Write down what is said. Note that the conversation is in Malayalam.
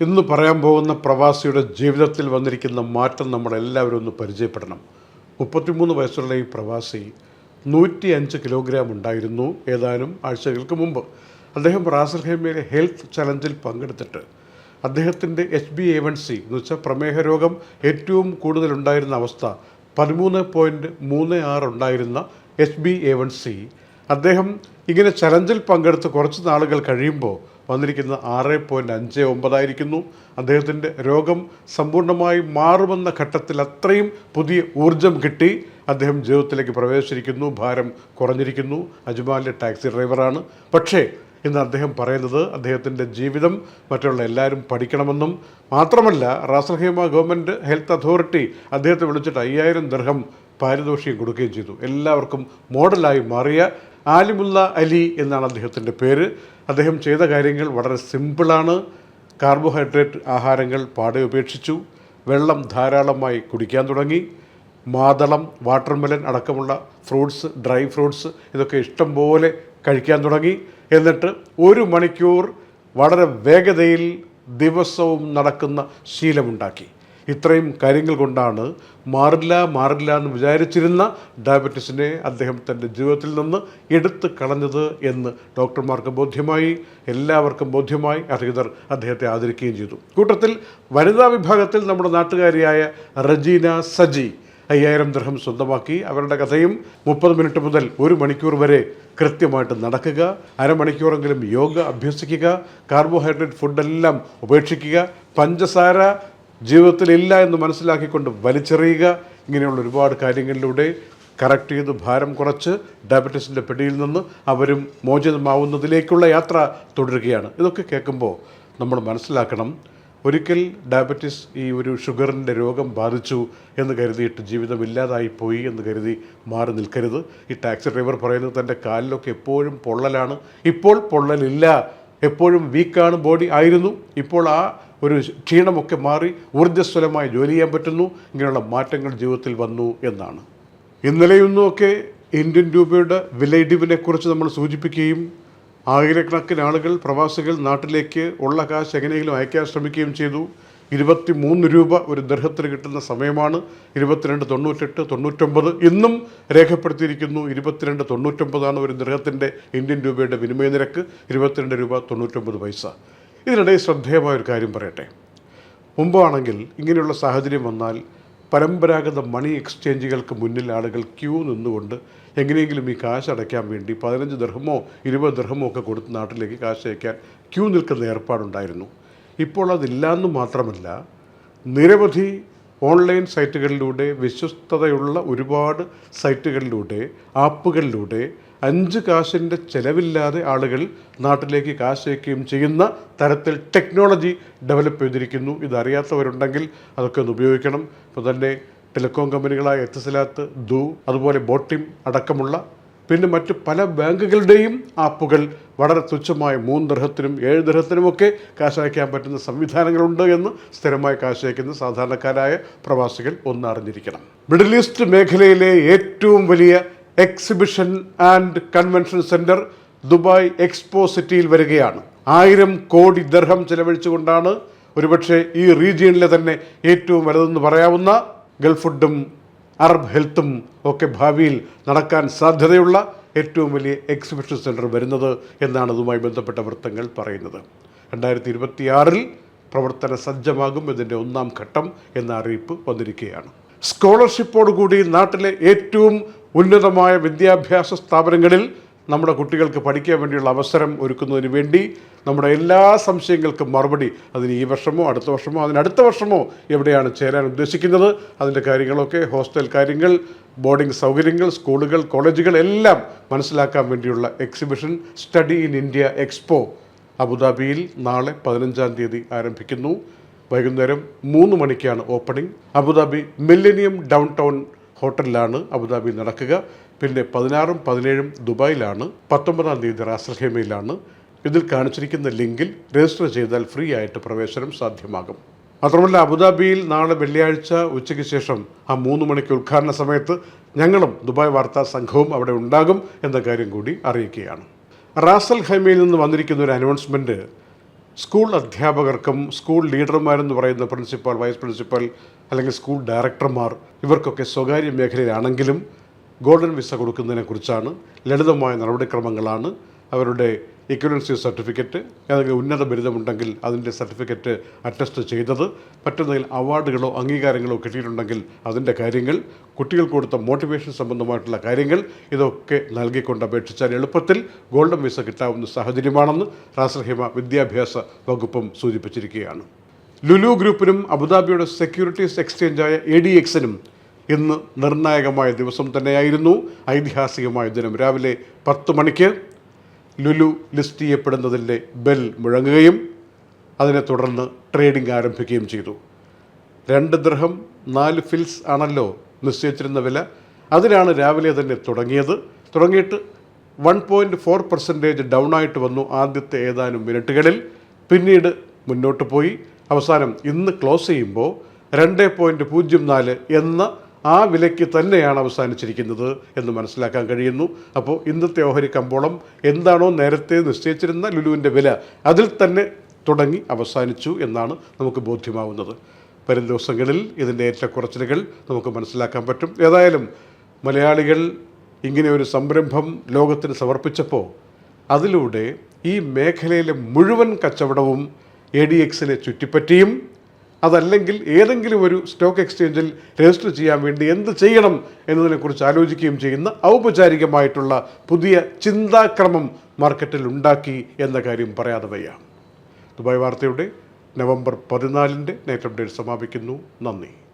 ഇന്ന് പറയാൻ പോകുന്ന പ്രവാസിയുടെ ജീവിതത്തിൽ വന്നിരിക്കുന്ന മാറ്റം നമ്മളെല്ലാവരും ഒന്ന് പരിചയപ്പെടണം. മുപ്പത്തിമൂന്ന് വയസ്സുള്ള ഈ പ്രവാസി നൂറ്റി അഞ്ച് കിലോഗ്രാം ഉണ്ടായിരുന്നു ഏതാനും ആഴ്ചകൾക്ക് മുമ്പ്. അദ്ദേഹം റാസൽഹേമയിലെ ഹെൽത്ത് ചലഞ്ചിൽ പങ്കെടുത്തിട്ട് അദ്ദേഹത്തിന്റെ H B A one C എന്ന് വെച്ചാൽ പ്രമേഹ രോഗം ഏറ്റവും കൂടുതലുണ്ടായിരുന്ന അവസ്ഥ പതിമൂന്ന് പോയിന്റ് മൂന്ന് ആറ് ഉണ്ടായിരുന്ന H B A one C. അദ്ദേഹം ഇങ്ങനെ ചലഞ്ചിൽ പങ്കെടുത്ത് കുറച്ച് നാളുകൾ കഴിയുമ്പോൾ വന്നിരിക്കുന്ന ആറ് പോയിന്റ് അഞ്ച് ഒമ്പതായിരിക്കുന്നു. അദ്ദേഹത്തിന്റെ രോഗം സമ്പൂർണമായി മാറുമെന്ന ഘട്ടത്തിൽ അത്രയും പുതിയ ഊർജം കിട്ടി. അദ്ദേഹം ജീവിതത്തിലേക്ക് പ്രവേശിച്ചിരിക്കുന്നു. ഭാരം കുറഞ്ഞിരിക്കുന്നു. അജ്മാലിന്റെ ടാക്സി ഡ്രൈവറാണ്. പക്ഷേ ഇന്ന് അദ്ദേഹം പറയുന്നത് അദ്ദേഹത്തിന്റെ ജീവിതം മറ്റുള്ള എല്ലാവരും പഠിക്കണമെന്നും മാത്രമല്ല റാസൽഹേമ ഗവൺമെന്റ് ഹെൽത്ത് അതോറിറ്റി അദ്ദേഹത്തെ വിളിച്ചിട്ട് അയ്യായിരം ദർഹം പാരിതോഷികം കൊടുക്കുകയും ചെയ്തു. എല്ലാവർക്കും മോഡലായി മാറിയ ആലിമുല്ല അലി എന്നാണ് അദ്ദേഹത്തിന്റെ പേര്. അദ്ദേഹം ചെയ്ത കാര്യങ്ങൾ വളരെ സിമ്പിളാണ്. കാർബോഹൈഡ്രേറ്റ് ആഹാരങ്ങൾ പാടെ ഉപേക്ഷിച്ചു. വെള്ളം ധാരാളമായി കുടിക്കാൻ തുടങ്ങി. മാതളം വാട്ടർമെലൻ അടക്കമുള്ള ഫ്രൂട്ട്സ് ഡ്രൈ ഫ്രൂട്ട്സ് ഇതൊക്കെ ഇഷ്ടം പോലെ കഴിക്കാൻ തുടങ്ങി. എന്നിട്ട് ഒരു മണിക്കൂർ വളരെ വേഗതയിൽ ദിവസവും നടക്കുന്ന ശീലമുണ്ടാക്കി. ഇത്രയും കാര്യങ്ങൾ കൊണ്ടാണ് മാറില്ല മാറില്ല എന്ന് വിചാരിച്ചിരുന്ന ഡയബറ്റീസിനെ അദ്ദേഹം തന്റെ ജീവിതത്തിൽ നിന്ന് എടുത്തു കളഞ്ഞത് എന്ന് ഡോക്ടർമാർക്ക് ബോധ്യമായി എല്ലാവർക്കും ബോധ്യമായി അധികൃതർ അദ്ദേഹത്തെ ആദരിക്കുകയും ചെയ്തു. കൂട്ടത്തിൽ വനിതാ വിഭാഗത്തിൽ നമ്മുടെ നാട്ടുകാരിയായ റജീന സജി അയ്യായിരം ദൃഹം സ്വന്തമാക്കി. അവരുടെ കഥയും മുപ്പത് മിനിറ്റ് മുതൽ ഒരു മണിക്കൂർ വരെ കൃത്യമായിട്ട് നടക്കുക അരമണിക്കൂറെങ്കിലും യോഗ അഭ്യസിക്കുക കാർബോഹൈഡ്രേറ്റ് ഫുഡെല്ലാം ഉപേക്ഷിക്കുക പഞ്ചസാര ജീവിതത്തിലില്ല എന്ന് മനസ്സിലാക്കിക്കൊണ്ട് വലിച്ചെറിയുക. ഇങ്ങനെയുള്ള ഒരുപാട് കാര്യങ്ങളിലൂടെ കറക്റ്റ് ചെയ്ത് ഭാരം കുറച്ച് ഡയബറ്റീസിന്റെ പിടിയിൽ നിന്ന് അവരും മോചിതമാവുന്നതിലേക്കുള്ള യാത്ര തുടരുകയാണ്. ഇതൊക്കെ കേൾക്കുമ്പോൾ നമ്മൾ മനസ്സിലാക്കണം ഒരിക്കൽ ഡയബറ്റീസ് ഈ ഒരു ഷുഗറിന്റെ രോഗം ബാധിച്ചു എന്ന് കരുതിയിട്ട് ജീവിതം ഇല്ലാതായി പോയി എന്ന് കരുതി മാറി നിൽക്കരുത്. ഈ ടാക്സി ഡ്രൈവർ പറയുന്നത് തന്റെ കാലിലൊക്കെ എപ്പോഴും പൊള്ളലാണ്. ഇപ്പോൾ പൊള്ളലില്ല. എപ്പോഴും വീക്കാണ് ബോഡി ആയിരുന്നു. ഇപ്പോൾ ആ ഒരു ക്ഷീണമൊക്കെ മാറി ഊർജസ്വലമായി ജോലി ചെയ്യാൻ പറ്റുന്നു ഇങ്ങനെയുള്ള മാറ്റങ്ങൾ ജീവിതത്തിൽ വന്നു എന്നാണ്. ഇന്നലെയൊന്നുമൊക്കെ ഇന്ത്യൻ രൂപയുടെ വിലയിടിവിനെക്കുറിച്ച് നമ്മൾ സൂചിപ്പിക്കുകയും ആയിരക്കണക്കിന് ആളുകൾ പ്രവാസികൾ നാട്ടിലേക്ക് ഉള്ള കാശ് എങ്ങനെയെങ്കിലും അയക്കാൻ ശ്രമിക്കുകയും ചെയ്തു. ഇരുപത്തി മൂന്ന് രൂപ ഒരു ദർഹത്തിന് കിട്ടുന്ന സമയമാണ്. ഇരുപത്തിരണ്ട് തൊണ്ണൂറ്റെട്ട് തൊണ്ണൂറ്റൊമ്പത് ഇന്നും രേഖപ്പെടുത്തിയിരിക്കുന്നു. ഇരുപത്തിരണ്ട് തൊണ്ണൂറ്റൊമ്പതാണ് ഒരു ദർഹത്തിന്റെ ഇന്ത്യൻ രൂപയുടെ വിനിമയ നിരക്ക്. ഇരുപത്തിരണ്ട് രൂപ തൊണ്ണൂറ്റൊമ്പത് പൈസ. ഇതിനിടയിൽ ശ്രദ്ധേയമായ ഒരു കാര്യം പറയട്ടെ. മുമ്പാണെങ്കിൽ ഇങ്ങനെയുള്ള സാഹചര്യം വന്നാൽ പരമ്പരാഗത മണി എക്സ്ചേഞ്ചുകൾക്ക് മുന്നിൽ ആളുകൾ ക്യൂ നിന്നുകൊണ്ട് എങ്ങനെയെങ്കിലും ഈ കാശ് അടയ്ക്കാൻ വേണ്ടി പതിനഞ്ച് ദർഹമോ ഇരുപത് ദർഹമോ ഒക്കെ കൊടുത്ത് നാട്ടിലേക്ക് കാശ് അയക്കാൻ ക്യൂ നിൽക്കുന്ന ഏർപ്പാടുണ്ടായിരുന്നു. ഇപ്പോൾ അതില്ലാന്ന് മാത്രമല്ല നിരവധി ഓൺലൈൻ സൈറ്റുകളിലൂടെ വിശ്വസ്തതയുള്ള ഒരുപാട് സൈറ്റുകളിലൂടെ ആപ്പുകളിലൂടെ അഞ്ച് കാശിന്റെ ചിലവില്ലാതെ ആളുകൾ നാട്ടിലേക്ക് കാശ് അയക്കുകയും ചെയ്യുന്ന തരത്തിൽ ടെക്നോളജി ഡെവലപ്പ് ചെയ്തിരിക്കുന്നു. ഇതറിയാത്തവരുണ്ടെങ്കിൽ അതൊക്കെ ഒന്ന് ഉപയോഗിക്കണം. ഇപ്പോൾ തന്നെ ടെലികോം കമ്പനികളായ എത്തിസലാത്ത് ദു അതുപോലെ ബോട്ടിം അടക്കമുള്ള പിന്നെ മറ്റ് പല ബാങ്കുകളുടെയും ആപ്പുകൾ വളരെ തുച്ഛമായ മൂന്ന് ദൃഹത്തിനും ഏഴ് ദർഹത്തിനുമൊക്കെ കാശ് അയക്കാൻ പറ്റുന്ന സംവിധാനങ്ങളുണ്ട് എന്ന് സ്ഥിരമായി കാശ് അയക്കുന്ന സാധാരണക്കാരായ പ്രവാസികൾ ഒന്നറിഞ്ഞിരിക്കണം മിഡിൽ ഈസ്റ്റ് മേഖലയിലെ ഏറ്റവും വലിയ exhibition and convention centre Dubai expo സിറ്റിയിൽ വരികയാണ്. ആയിരം കോടി ദർഹം ചെലവഴിച്ചുകൊണ്ടാണ് ഒരുപക്ഷെ ഈ റീജിയണിലെ തന്നെ ഏറ്റവും വലുതെന്ന് പറയാവുന്ന ഗൾഫ് ഫുഡും അറബ് ഹെൽത്തും ഒക്കെ ഭാവിയിൽ നടക്കാൻ സാധ്യതയുള്ള ഏറ്റവും വലിയ എക്സിബിഷൻ സെന്റർ വരുന്നത് എന്നാണ് ഇതുമായി ബന്ധപ്പെട്ട വൃത്തങ്ങൾ പറയുന്നത്. രണ്ടായിരത്തി ഇരുപത്തിയാറിൽ പ്രവർത്തന സജ്ജമാകും ഇതിന്റെ ഒന്നാം ഘട്ടം എന്ന അറിയിപ്പ് വന്നിരിക്കുകയാണ്. സ്കോളർഷിപ്പോടുകൂടി നാട്ടിലെ ഏറ്റവും ഉന്നതമായ വിദ്യാഭ്യാസ സ്ഥാപനങ്ങളിൽ നമ്മുടെ കുട്ടികൾക്ക് പഠിക്കാൻ വേണ്ടിയുള്ള അവസരം ഒരുക്കുന്നതിന് വേണ്ടി നമ്മുടെ എല്ലാ സംശയങ്ങൾക്കും മറുപടി അതിന് ഈ വർഷമോ അടുത്ത വർഷമോ അതിനടുത്ത വർഷമോ എവിടെയാണ് ചേരാൻ ഉദ്ദേശിക്കുന്നത് അതിന്റെ കാര്യങ്ങളൊക്കെ ഹോസ്റ്റൽ കാര്യങ്ങൾ ബോർഡിംഗ് സൗകര്യങ്ങൾ സ്കൂളുകൾ കോളേജുകൾ എല്ലാം മനസ്സിലാക്കാൻ വേണ്ടിയുള്ള exhibition study in India expo അബുദാബിയിൽ നാളെ പതിനഞ്ചാം തീയതി ആരംഭിക്കുന്നു. വൈകുന്നേരം മൂന്ന് മണിക്കാണ് opening. Abu Dhabi millennium downtown ഹോട്ടലിലാണ് Abu Dhabi നടക്കുക. പിന്നെ പതിനാറും പതിനേഴും ദുബായിലാണ് പത്തൊമ്പതാം തീയതി റാസൽഹേമയിലാണ്. ഇതിൽ കാണിച്ചിരിക്കുന്ന ലിങ്കിൽ രജിസ്റ്റർ ചെയ്താൽ ഫ്രീ ആയിട്ട് പ്രവേശനം സാധ്യമാകും. മാത്രമല്ല അബുദാബിയിൽ നാളെ വെള്ളിയാഴ്ച ഉച്ചയ്ക്ക് ശേഷം ആ മൂന്ന് മണിക്ക് ഉദ്ഘാടന സമയത്ത് ഞങ്ങളും ദുബായ് വാർത്താ സംഘവും അവിടെ ഉണ്ടാകും എന്ന കാര്യം കൂടി അറിയിക്കുകയാണ്. റാസൽ ഹൈമയിൽ നിന്ന് വന്നിരിക്കുന്ന ഒരു അനൗൺസ്മെന്റ് സ്കൂൾ അധ്യാപകർക്കും സ്കൂൾ ലീഡർമാരെന്ന് പറയുന്ന പ്രിൻസിപ്പൽ വൈസ് പ്രിൻസിപ്പൽ അല്ലെങ്കിൽ സ്കൂൾ ഡയറക്ടർമാർ ഇവർക്കൊക്കെ സ്വകാര്യ മേഖലയിലാണെങ്കിലും ഗോൾഡൻ വിസ കൊടുക്കുന്നതിനെക്കുറിച്ചാണ് ലളിതമായ നടപടിക്രമങ്ങളാണ് അവരുടെ ഇക്വലൻസി സർട്ടിഫിക്കറ്റ് ഏതെങ്കിലും ഉന്നത ബിരുദമുണ്ടെങ്കിൽ അതിന്റെ സർട്ടിഫിക്കറ്റ് അറ്റസ്റ്റ് ചെയ്തത് മറ്റെന്തെങ്കിലും അവാർഡുകളോ അംഗീകാരങ്ങളോ കിട്ടിയിട്ടുണ്ടെങ്കിൽ അതിന്റെ കാര്യങ്ങൾ കുട്ടികൾക്ക് കൊടുത്ത മോട്ടിവേഷൻ സംബന്ധമായിട്ടുള്ള കാര്യങ്ങൾ ഇതൊക്കെ നൽകിക്കൊണ്ട് അപേക്ഷിച്ചാൽ എളുപ്പത്തിൽ ഗോൾഡൻ വിസ കിട്ടാവുന്ന സാഹചര്യമാണെന്ന് റാസർഹിമ വിദ്യാഭ്യാസ വകുപ്പും സൂചിപ്പിച്ചിരിക്കുകയാണ്. ലുലു ഗ്രൂപ്പിനും അബുദാബിയുടെ സെക്യൂരിറ്റീസ് എക്സ്ചേഞ്ചായ എ ഡി എക്സിനും ഇന്ന് നിർണായകമായ ദിവസം തന്നെയായിരുന്നു. ഐതിഹാസികമായ ദിനം. രാവിലെ പത്ത് മണിക്ക് ലുലു ലിസ്റ്റ് ചെയ്യപ്പെടുന്നതിന്റെ ബെൽ മുഴങ്ങുകയും അതിനെ തുടർന്ന് ട്രേഡിംഗ് ആരംഭിക്കുകയും ചെയ്തു. രണ്ട് ദൃഹം നാല് ഫിൽസ് ആണല്ലോ നിശ്ചയിച്ചിരുന്ന വില. അതിനാണ് രാവിലെ തന്നെ തുടങ്ങിയത്. തുടങ്ങിയിട്ട് one point four percentage down ആയിട്ട് വന്നു ആദ്യത്തെ ഏതാനും മിനിറ്റുകളിൽ. പിന്നീട് മുന്നോട്ട് പോയി. അവസാനം ഇന്ന് ക്ലോസ് ചെയ്യുമ്പോൾ രണ്ട് പോയിന്റ് പൂജ്യം നാല് എന്ന ആ വിലയ്ക്ക് തന്നെയാണ് അവസാനിച്ചിരിക്കുന്നത് എന്ന് മനസ്സിലാക്കാൻ കഴിയുന്നു. അപ്പോൾ ഇന്നത്തെ ഓഹരി കമ്പോളം എന്താണോ നേരത്തെ നിശ്ചയിച്ചിരുന്ന ലുലുവിന്റെ വില അതിൽ തന്നെ തുടങ്ങി അവസാനിച്ചു എന്നാണ് നമുക്ക് ബോധ്യമാവുന്നത്. വരും ദിവസങ്ങളിൽ ഇതിന്റെ ഏറ്റക്കുറച്ചിലുകൾ നമുക്ക് മനസ്സിലാക്കാൻ പറ്റും. ഏതായാലും മലയാളികൾ ഇങ്ങനെ ഒരു സംരംഭം ലോകത്തിന് സമർപ്പിച്ചപ്പോൾ അതിലൂടെ ഈ മേഖലയിലെ മുഴുവൻ കച്ചവടവും എ ഡി എക്സിനെ ചുറ്റിപ്പറ്റിയും അതല്ലെങ്കിൽ ഏതെങ്കിലും ഒരു സ്റ്റോക്ക് എക്സ്ചേഞ്ചിൽ രജിസ്റ്റർ ചെയ്യാൻ വേണ്ടി എന്ത് ചെയ്യണം എന്നതിനെക്കുറിച്ച് ആലോചിക്കുകയും ചെയ്യുന്ന ഔപചാരികമായിട്ടുള്ള പുതിയ ചിന്താക്രമം മാർക്കറ്റിൽ ഉണ്ടാക്കി എന്ന കാര്യം പറയാതെ വയ്യ ദുബായ് വാർത്തയുടെ നവംബർ പതിനാലിന്റെ നൈറ്റ് അപ്ഡേറ്റ് സമാപിക്കുന്നു. നന്ദി.